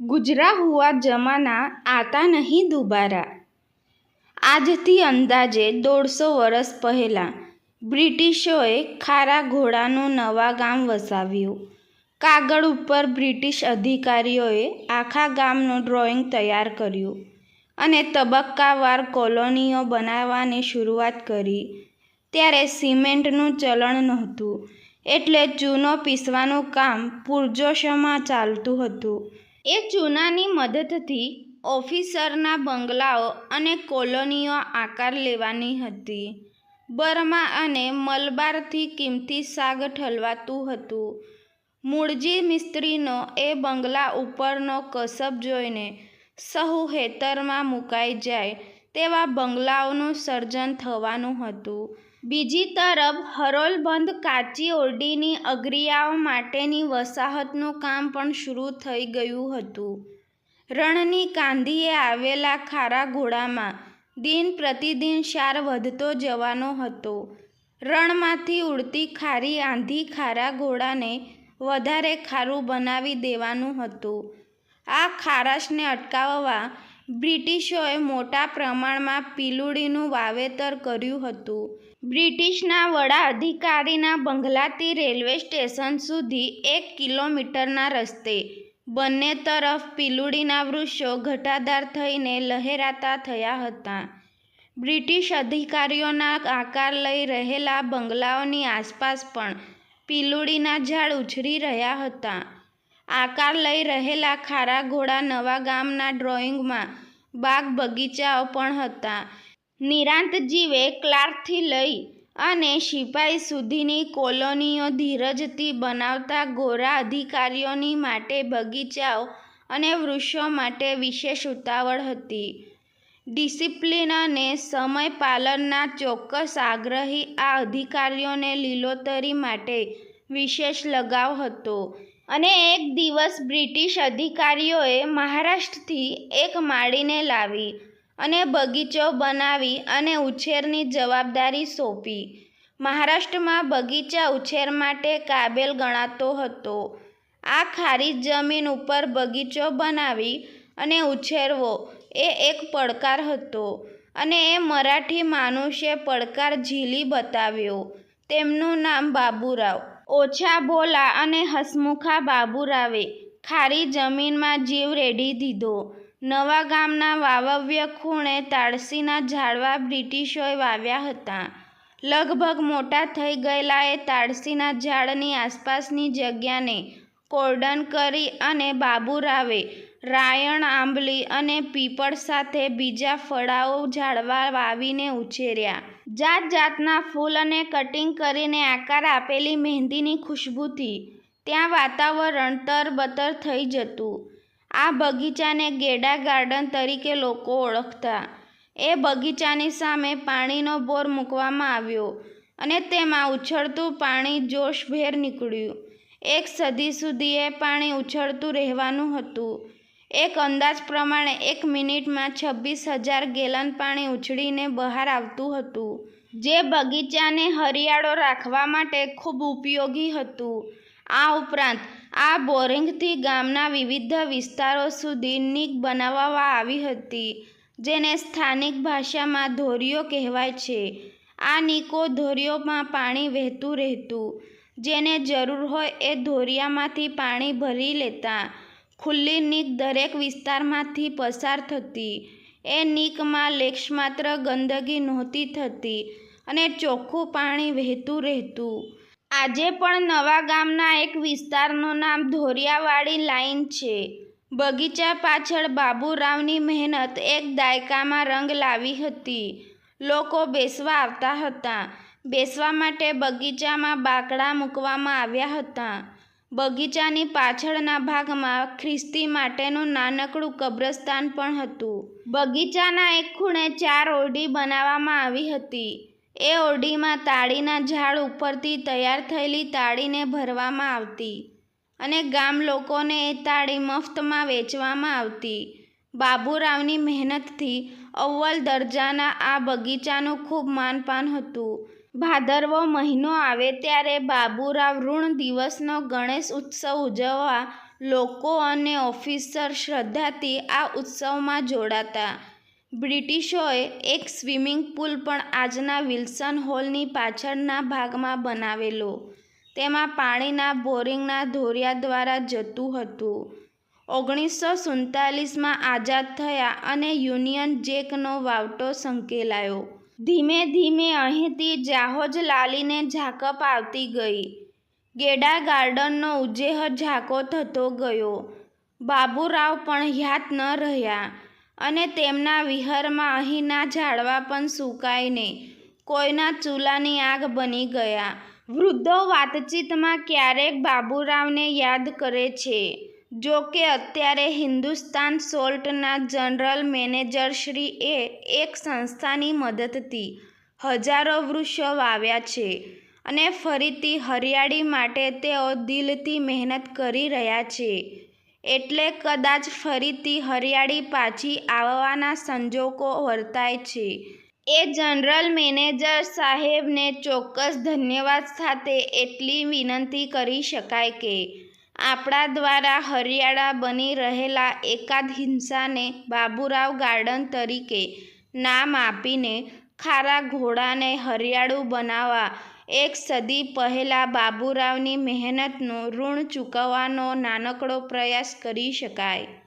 ગુજરા હુઆ જમાના આતા નહીં દુબારા. આજથી અંદાજે દોઢસો વર્ષ પહેલાં બ્રિટિશોએ ખારા ઘોડાનું નવા ગામ વસાવ્યું. કાગળ ઉપર બ્રિટિશ અધિકારીઓએ આખા ગામનું ડ્રોઈંગ તૈયાર કર્યું અને તબક્કાવાર કોલોનીઓ બનાવવાની શરૂઆત કરી. ત્યારે સિમેન્ટનું ચલણ નહોતું એટલે ચૂનો પીસવાનું કામ પૂરજોશમાં ચાલતું હતું. એ ચૂનાની મદદથી ઓફિસરના બંગલાઓ અને કોલોનીઓ આકાર લેવાની હતી. બર્મા અને મલબારથી કિંમતી શાક ઠલવાતું હતું. મૂળજી મિસ્ત્રીનો એ બંગલા ઉપરનો કસબ જોઈને સહુ હેતરમાં મુકાઈ જાય તેવા બંગલાઓનું સર્જન થવાનું હતું. બીજી તરફ હરોલબંધ કાચી ઓરડીની અગરિયાઓ માટેની વસાહતનું કામ પણ શરૂ થઈ ગયું હતું. રણની કાંધીએ આવેલા ખારા ઘોડામાં દિન પ્રતિદિન ક્ષાર વધતો જવાનો હતો. રણમાંથી ઉડતી ખારી આંધી ખારા ઘોડાને વધારે ખારું બનાવી દેવાનું હતું. આ ખારાશને અટકાવવા બ્રિટિશોએ મોટા પ્રમાણમાં પીલુડીનું વાવેતર કર્યું હતું. બ્રિટિશના વડા અધિકારીના બંગલાથી રેલવે સ્ટેશન સુધી એક કિલોમીટરના રસ્તે બંને તરફ પીલુડીના વૃક્ષો ઘટાદાર થઈને લહેરાતા થયા હતા. બ્રિટિશ અધિકારીઓના આકાર લઈ રહેલા બંગલાઓની આસપાસ પણ પીલુડીના ઝાડ ઉછરી રહ્યા હતા. આકાર લઈ રહેલા ખારા ઘોડા નવા ગામના ડ્રોઈંગમાં બાગ બગીચાઓ પણ હતા. નિરાંત જીવે ક્લાર્કથી લઈ અને સિપાઈ સુધીની કોલોનીઓ ધીરજથી બનાવતા ગોરા અધિકારીઓની માટે બગીચાઓ અને વૃક્ષો માટે વિશેષ ઉતાવળ હતી. ડિસિપ્લિન અને સમય પાલનના ચોક્કસ આગ્રહી આ અધિકારીઓને લીલોતરી માટે વિશેષ લગાવ હતો. અને એક દિવસ બ્રિટિશ અધિકારીઓએ મહારાષ્ટ્રથી એક માળીને લાવી અને બગીચો બનાવી અને ઉછેરની જવાબદારી સોંપી. મહારાષ્ટ્રમાં બગીચા ઉછેર માટે કાબેલ ગણાતો હતો. આ ખારી જમીન ઉપર બગીચો બનાવી અને ઉછેરવો એ એક પડકાર હતો અને એ મરાઠી માનુષે પડકાર ઝીલી બતાવ્યો. તેમનું નામ બાબુરાવ. ઓછા ભોલા અને હસમુખા બાબુરાવે. ખારી જમીનમાં જીવ રેડી દીધો. નવા ગામના વાવવ્ય ખૂણે તાડસીના ઝાડવા બ્રિટિશોએ વાવ્યા હતા. લગભગ મોટા થઈ ગયેલા એ તાડસીના ઝાડની આસપાસની જગ્યાને કોર્ડન કરી અને બાબુરાવે. રાયણ આંબલી અને પીપળ સાથે બીજા ફળાઓ ઝાડવા વાવીને ઉછેર્યા. જાત જાતના ફૂલ અને કટિંગ કરીને આકાર આપેલી મહેંદીની ખુશ્બુથી ત્યાં વાતાવરણ તરબતર થઈ જતું. આ બગીચાને ગેડા ગાર્ડન તરીકે લોકો ઓળખતા. એ બગીચાની સામે પાણીનો બોર મૂકવામાં આવ્યો અને તેમાં ઉછળતું પાણી જોશભેર નીકળ્યું. એક સદી સુધી એ પાણી ઉછળતું રહેવાનું હતું. એક અંદાજ પ્રમાણે એક મિનિટમાં છવ્વીસ હજાર ગેલન પાણી ઉછળીને બહાર આવતું હતું, જે બગીચાને હરિયાળો રાખવા માટે ખૂબ ઉપયોગી હતું. આ ઉપરાંત, આ બોરિંગથી ગામના વિવિધ વિસ્તારો સુધી નીક બનાવવામાં આવી હતી, જેને સ્થાનિક ભાષામાં ધોરીઓ કહેવાય છે. આ નીકો ધોરીઓમાં પાણી વહેતું રહેતું, જેને જરૂર હોય એ ધોરિયામાંથી પાણી ભરી લેતા ખુલ્લી નીક દરેક વિસ્તારમાંથી પસાર થતી. એ નીકમાં લેક્ષ માત્ર ગંદકી નહોતી થતી અને ચોખ્ખું પાણી વહેતું રહેતું. આજે પણ નવા ગામના એક વિસ્તારનું નામ ધોરિયાવાડી લાઈન છે. બગીચા પાછળ બાબુરાવની મહેનત એક દાયકામાં રંગ લાવી હતી. લોકો બેસવા આવતા હતા. બેસવા માટે બગીચામાં બાકડા મૂકવામાં આવ્યા હતા. બગીચાની પાછળના ભાગમાં ખ્રિસ્તી માટેનું નાનકડું કબ્રસ્તાન પણ હતું. બગીચાના એક ખૂણે ચાર ઓરડી બનાવવામાં આવી હતી. એ ઓરડીમાં તાળીના ઝાડ ઉપરથી તૈયાર થયેલી તાળીને ભરવામાં આવતી અને ગામ લોકોને એ તાળી મફતમાં વેચવામાં આવતી. બાબુરાવની મહેનતથી અવ્વલ દરજાના આ બગીચાનું ખૂબ માનપાન હતું. ભાદરવો મહિનો આવે ત્યારે બાબુરાવ ઋણ દિવસનો ગણેશ ઉત્સવ ઉજવવા લોકો અને ઓફિસર શ્રદ્ધાથી આ ઉત્સવમાં જોડાતા. બ્રિટિશોએ એક સ્વિમિંગ પુલ પણ આજના વિલ્સન હોલની પાછળના ભાગમાં બનાવેલો. તેમાં પાણીના બોરિંગના ધોરિયા દ્વારા જતું હતું. ઓગણીસો સુડતાલીસમાં આઝાદ થયા અને યુનિયન જેકનો વાવટો સંકેલાયો. ધીમે ધીમે અહીંથી જાહોજ લાલીને ઝાકપ આવતી ગઈ. ગેડા ગાર્ડનનો ઉજેહ ઝાકો થતો ગયો. બાબુરાવ પણ યાદ ન રહ્યા અને તેમના વિહારમાં અહીંના ઝાડવા પણ સુકાઈને કોઈના ચૂલાની આગ બની ગયા. વૃદ્ધો વાતચીતમાં ક્યારેક બાબુરાવને યાદ કરે છે. જો કે અત્યારે હિન્દુસ્તાન સોલ્ટના જનરલ મેનેજરશ્રીએ એક સંસ્થાની મદદથી હજારો વૃક્ષો વાવ્યા છે અને ફરીથી હરિયાળી માટે તેઓ દિલથી મહેનત કરી રહ્યા છે. એટલે કદાચ ફરીથી હરિયાળી પાછી આવવાના સંજોગો વર્તાય છે. એ જનરલ મેનેજર સાહેબને ચોક્કસ ધન્યવાદ સાથે એટલી વિનંતી કરી શકાય કે આપણા દ્વારા હરિયાળા બની રહેલા એકાદ હિંસાને બાબુરાવ ગાર્ડન તરીકે નામ આપીને ખારા ઘોડાને હરિયાળું બનાવવા એક સદી પહેલાં બાબુરાવની મહેનતનું ઋણ ચૂકવવાનો નાનકડો પ્રયાસ કરી શકાય.